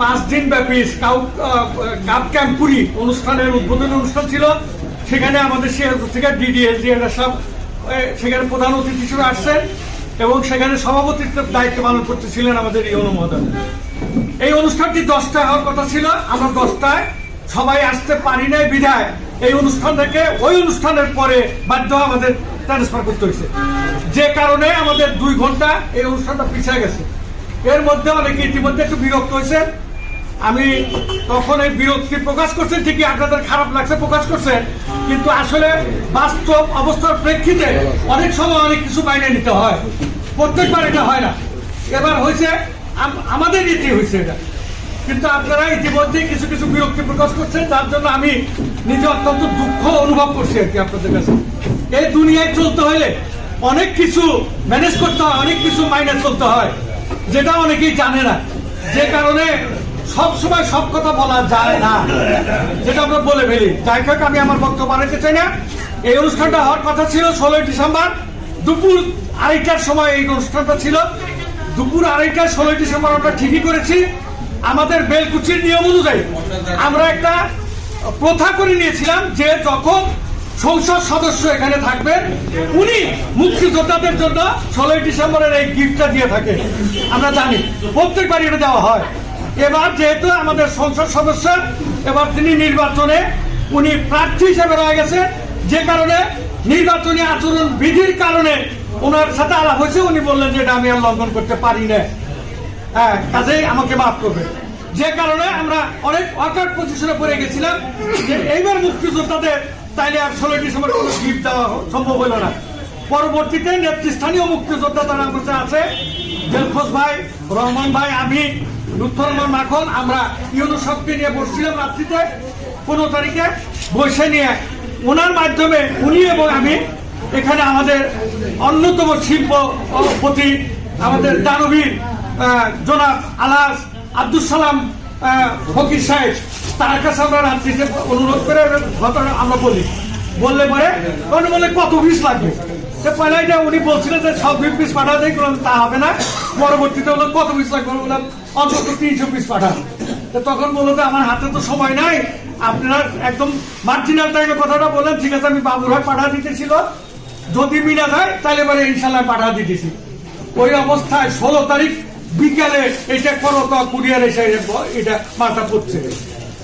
পাঁচ দিন ব্যাপী স্কাউট কাপ ক্যাম্প ক্যাম্পুরি অনুষ্ঠানের উদ্বোধনী অনুষ্ঠান ছিল। সেখানে আমাদের থেকে ডিডিএসডি এরা সব সেখানে প্রধান অতিথি হিসেবে আসছেন এবং সেখানে সভাপতিত্বের দায়িত্ব পালন করতেছিলেন আমাদের এই অনুমোদন এই অনুষ্ঠানটি দশটায় হওয়ার কথা ছিল। আমরা দশটায় সবাই আসতে পারি নাই বিধায় এই অনুষ্ঠান থেকে ওই অনুষ্ঠানের পরে বাধ্য আমাদের ট্রান্সফার করতে হয়েছে। যে কারণে আমাদের দুই ঘণ্টা এই অনুষ্ঠানটা পিছিয়ে গেছে। এর মধ্যে অনেকে ইতিমধ্যে একটু বিরক্ত হয়েছে আমি তখন এই বিরক্তি প্রকাশ করছেন ঠিকই আপনাদের খারাপ লাগছে প্রকাশ করছে, কিন্তু আসলে বাস্তব অবস্থার প্রেক্ষিতে অনেক সময় অনেক কিছু বাইরে নিতে হয়। প্রত্যেকবার এটা হয় না। এবার হয়েছে আমাদের রীতি হয়েছে এটা। কিন্তু আপনারা ইতিমধ্যে কিছু কিছু বিরক্তি প্রকাশ করছেন, তার জন্য আমি নিজে অত্যন্ত দুঃখ অনুভব করছি আর কি আপনাদের কাছে। এই দুনিয়ায় চলতে হলে অনেক কিছু ম্যানেজ করতে হয়, অনেক কিছু মাইনে চলতে হয়, যেটা অনেকেই জানে না। যে কারণে সব সময় সব কথা বলা যায় না। যেটা আমরা বলে ফেলি। যাই হোক, আমি আমার বক্তব্য বাড়াতে চাই না। এই অনুষ্ঠানটা হওয়ার কথা ছিল ষোলোই ডিসেম্বর। দুপুর আড়াইটার সময় এই অনুষ্ঠানটা ছিল। দুপুর আড়াইটায় ষোলোই ডিসেম্বর আমরা ঠিকই করেছি। আমাদের বেলকুচির নিয়ম অনুযায়ী আমরা একটা প্রথা করে নিয়েছিলাম যে যখন সংসদ সদস্য এখানে থাকবেন উনি মুক্তিযোদ্ধাদের জন্য ষোলোই ডিসেম্বরের এই গিফটটা দিয়ে থাকে। আমরা জানি প্রত্যেকবার এটা দেওয়া হয়। এবার যেহেতু আমাদের সংসদ সদস্য, এবার তিনি নির্বাচনে, উনি প্রার্থী হিসেবে রয়ে গেছে। যে কারণে নির্বাচনী আচরণ বিধির কারণে ওনার সাথে আলাপ হয়েছে। উনি বললেন যে এটা আমি আর লঙ্ঘন করতে পারি না। হ্যাঁ কাজেই আমাকে মাফ করবে যে কারণে আমরা অনেক অকার্ড পজিশনে পড়ে গেছিলাম যে এইবার মুক্তিযোদ্ধাদের তাইলে আর ষোলোই ডিসেম্বর কোনো গিফট দেওয়া সম্ভব হলো না। পরবর্তীতে নেতৃস্থানীয় মুক্তিযোদ্ধা তারা আছে। জেলখোস ভাই, রহমান ভাই, আমি লুৎফর রহমান মাখন আমরা ইউনো শক্তি নিয়ে বসছিলাম রাত্রিতে, পনেরো তারিখে বসে নিয়ে ওনার মাধ্যমে উনি এবং আমি এখানে আমাদের অন্যতম শিল্পপতি আমাদের দানবীর জনাব আলাস আব্দুল সালাম ফকির সাহেব, তার কাছে আমরা রাত্রিতে অনুরোধ করে ঘটনা আমরা বলি। বললে পরে উনি বলে কত পিস লাগবে? সে পয়লা এটা উনি বলছিলেন যে সব পিস পাঠা দেয় তা হবে না, পরবর্তীতে হলো কত পিস লাগবে? অন্তত তিনশো পিস পাঠান। তো তখন বলল যে, আমার হাতে তো সময় নাই। আপনারা একদম মার্জিনাল টাইমে কথাটা বললেন। ঠিক আছে, আমি বাবুরহাট পাঠা দিতেছিল। যদি মিনা যায়, তাহলে এবারে ইনশাল্লাহ পাঠা দিতেছি। ওই অবস্থায় ষোলো তারিখ বিকালে এটা করো তো, কুরিয়ার এসে এটা মাথা পড়ছে।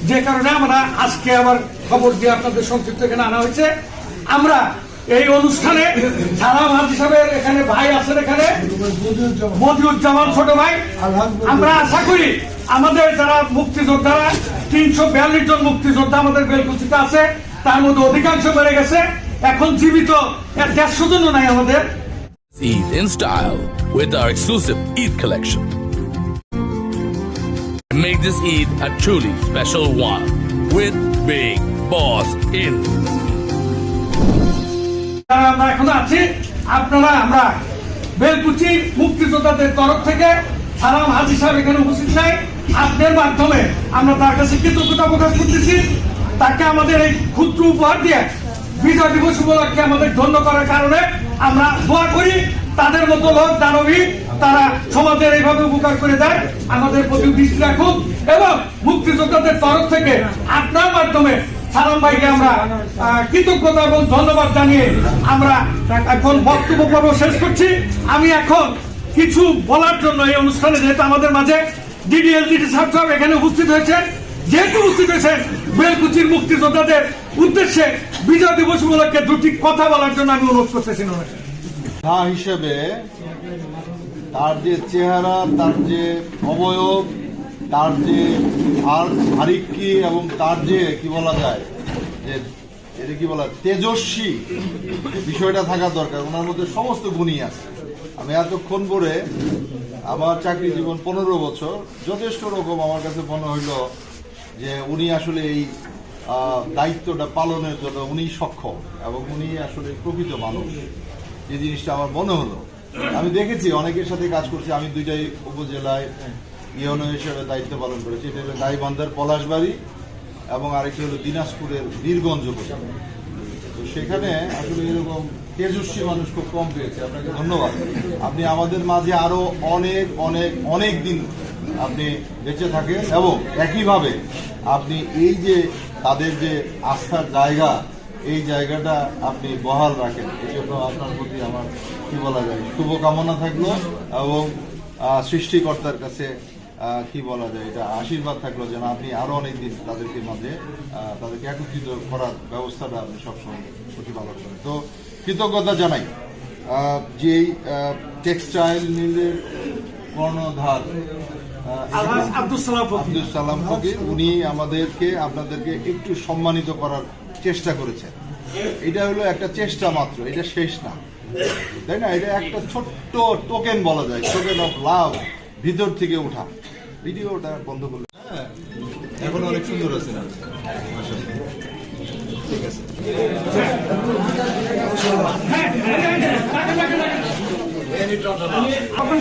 যে কারণে আমরা আজকে আবার খবর দিয়ে আপনাদের সংক্ষিপ্ত এখানে আনা হয়েছে। আমরা এই অনুষ্ঠানে সালাম হাজি সাহেবের এখানে ভাই আছেন এখানে মজিউজ্জামান ছোট ভাই আমরা আশা করি আমাদের যারা মুক্তিযোদ্ধারা, তিনশো বিয়াল্লিশ জন মুক্তিযোদ্ধা আমাদের বেলকুচিতে আছে, তার মধ্যে অধিকাংশ বেড়ে গেছে এখন জীবিত দেড়শো জনও নাই আমাদের Eid in style with our exclusive Eid collection. Make this Eid a truly special one with Big Boss in. যারা আমরা এখন আছি, আপনারা আমরা বেলকুচি মুক্তিযোদ্ধাদের তরফ থেকে সালাম হাজি সাহেব এখানে উপস্থিত নাই। আপনার মাধ্যমে আমরা তার কাছে কৃতজ্ঞতা প্রকাশ করতেছি। তাকে আমাদের এই ক্ষুদ্র উপহার দিয়ে বিজয় দিবস উপলক্ষে আমাদের ধন্য করার কারণে আমরা দোয়া করি। তাদের মতো লোক, দানবী, তারা সমাজের এইভাবে উপকার করে দেয়। আমাদের প্রতি দৃষ্টি রাখুন এবং মুক্তিযোদ্ধাদের তরফ থেকে আপনার মাধ্যমে সালাম ভাইকে আমরা কৃতজ্ঞতা এবং ধন্যবাদ জানিয়ে আমরা এখন বক্তব্য পর্ব শেষ করছি। আমি এখন কিছু বলার জন্য এই অনুষ্ঠানে, যেহেতু আমাদের মাঝে ডিডিএলজিটি সাহেব সাহেব এখানে উপস্থিত হয়েছে যেহেতু উপস্থিত হয়েছেন, বেলকুচির মুক্তিযোদ্ধাদের উদ্দেশ্যে বিজয় দিবস উপলক্ষে দুটি কথা বলার জন্য আমি অনুরোধ করতেছি তা হিসেবে তার যে চেহারা, তার যে অবয়ব তার যে আর এবং তার যে কি বলা যায়, যে এটা কি বলা তেজস্বী বিষয়টা থাকা দরকার। ওনার মধ্যে সমস্ত গুণই আছে। আমি এতক্ষণ করে আমার চাকরি জীবন পনেরো বছর, যথেষ্ট রকম আমার কাছে মনে হইল যে উনি আসলে এই দায়িত্বটা পালনের জন্য উনি সক্ষম এবং উনি আসলে প্রকৃত মানুষ। যে জিনিসটা আমার মনে হলো। আমি দেখেছি, অনেকের সাথে কাজ করছি, আমি দুইটাই উপজেলায় ইউনো হিসেবে দায়িত্ব পালন করেছি। এটা হলো গাইবান্ধার পলাশবাড়ি এবং আরেকটি হলো দিনাজপুরের বীরগঞ্জ তো সেখানে আসলে এরকম তেজস্বী মানুষ খুব কম পেয়েছে। আপনাকে ধন্যবাদ। আপনি আমাদের মাঝে আরও অনেক অনেক অনেক দিন আপনি বেঁচে থাকেন এবং একইভাবে আপনি এই যে তাদের যে আস্থার জায়গা, এই জায়গাটা আপনি বহাল রাখেন। এই জন্য আপনার প্রতি আমার কি বলা যায়, শুভকামনা থাকল এবং সৃষ্টিকর্তার কাছে কি বলা যায় এটা আশীর্বাদ থাকল যেন আপনি আরও অনেকদিন তাদেরকে মাঝে তাদেরকে একত্রিত করার ব্যবস্থাটা আপনি সবসময় প্রতিপালন করেন। তো কৃতজ্ঞতা জানাই যেই টেক্সটাইল মিলের কর্ণধার। আব্দুল সালাম ফকির উনি আমাদেরকে আপনাদেরকে একটু সম্মানিত করার চেষ্টা করেছেন। এটা হলো একটা চেষ্টা মাত্র এটা শেষ না। তাই না? এটা একটা ছোট্ট টোকেন বলা যায় টোকেন অফ লাভ। ভিতর থেকে উঠা ভিডিওটা বন্ধ করলে। হ্যাঁ এখন অনেক সুন্দর আছে না? ঠিক আছে। আমার